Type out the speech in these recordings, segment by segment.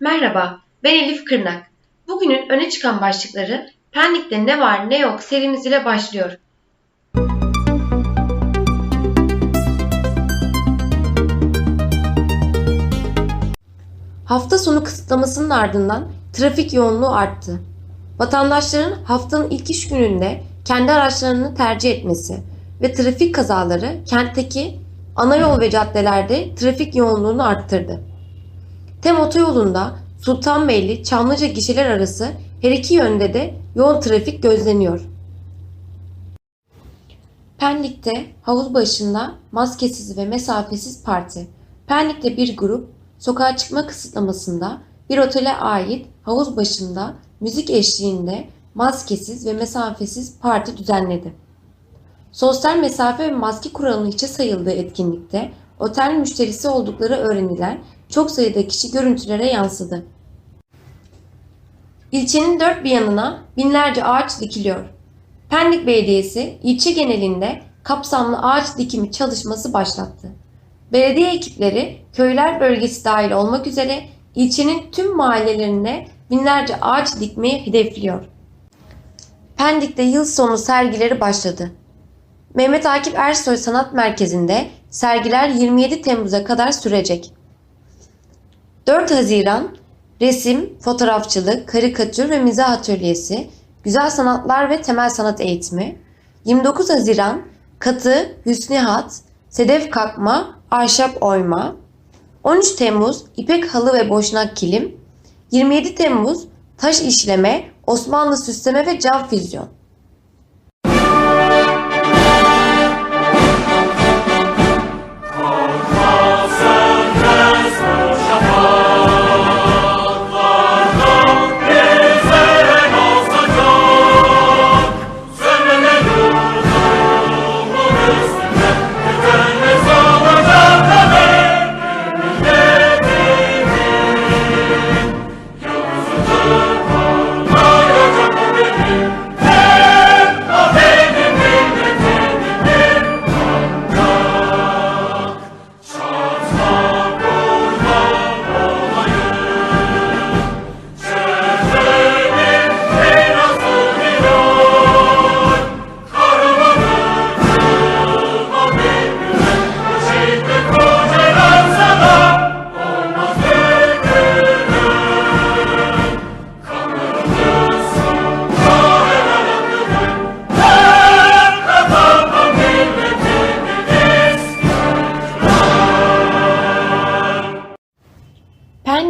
Merhaba, ben Elif Kırnak. Bugünün öne çıkan başlıkları Pendik'te ne var ne yok serimiz ile başlıyor. Hafta sonu kısıtlamasının ardından trafik yoğunluğu arttı. Vatandaşların haftanın ilk iş gününde kendi araçlarını tercih etmesi ve trafik kazaları kentteki ana yol ve caddelerde trafik yoğunluğunu arttırdı. Tem otoyolunda Sultanbeyli Çamlıca gişeler arası her iki yönde de yoğun trafik gözleniyor. Pendik'te havuz başında maskesiz ve mesafesiz parti. Pendik'te bir grup sokağa çıkma kısıtlamasında bir otele ait havuz başında müzik eşliğinde maskesiz ve mesafesiz parti düzenledi. Sosyal mesafe ve maske kuralının hiçe sayıldığı etkinlikte otel müşterisi oldukları öğrenilen çok sayıda kişi görüntülere yansıdı. İlçenin dört bir yanına binlerce ağaç dikiliyor. Pendik Belediyesi ilçe genelinde kapsamlı ağaç dikimi çalışması başlattı. Belediye ekipleri köyler bölgesi dahil olmak üzere ilçenin tüm mahallelerine binlerce ağaç dikmeyi hedefliyor. Pendik'te yıl sonu sergileri başladı. Mehmet Akif Ersoy Sanat Merkezi'nde sergiler 27 Temmuz'a kadar sürecek. 4 Haziran resim, fotoğrafçılık, karikatür ve mizah atölyesi, güzel sanatlar ve temel sanat eğitimi. 29 Haziran katı, hüsnihat, sedef kakma, ahşap oyma. 13 Temmuz ipek halı ve boşnak kilim. 27 Temmuz taş işleme, Osmanlı süsleme ve cam füzyon. Bye.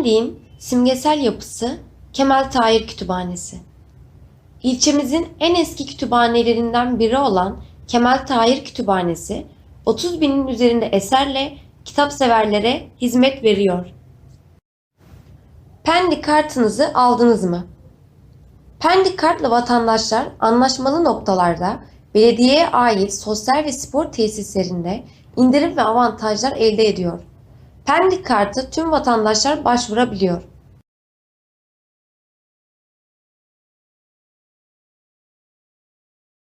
Pendik'in simgesel yapısı Kemal Tahir Kütüphanesi. İlçemizin en eski kütüphanelerinden biri olan Kemal Tahir Kütüphanesi 30 binin üzerinde eserle kitap severlere hizmet veriyor. Pendik kartınızı aldınız mı? Pendik kartla vatandaşlar anlaşmalı noktalarda belediyeye ait sosyal ve spor tesislerinde indirim ve avantajlar elde ediyor. Pendik kartı tüm vatandaşlar başvurabiliyor.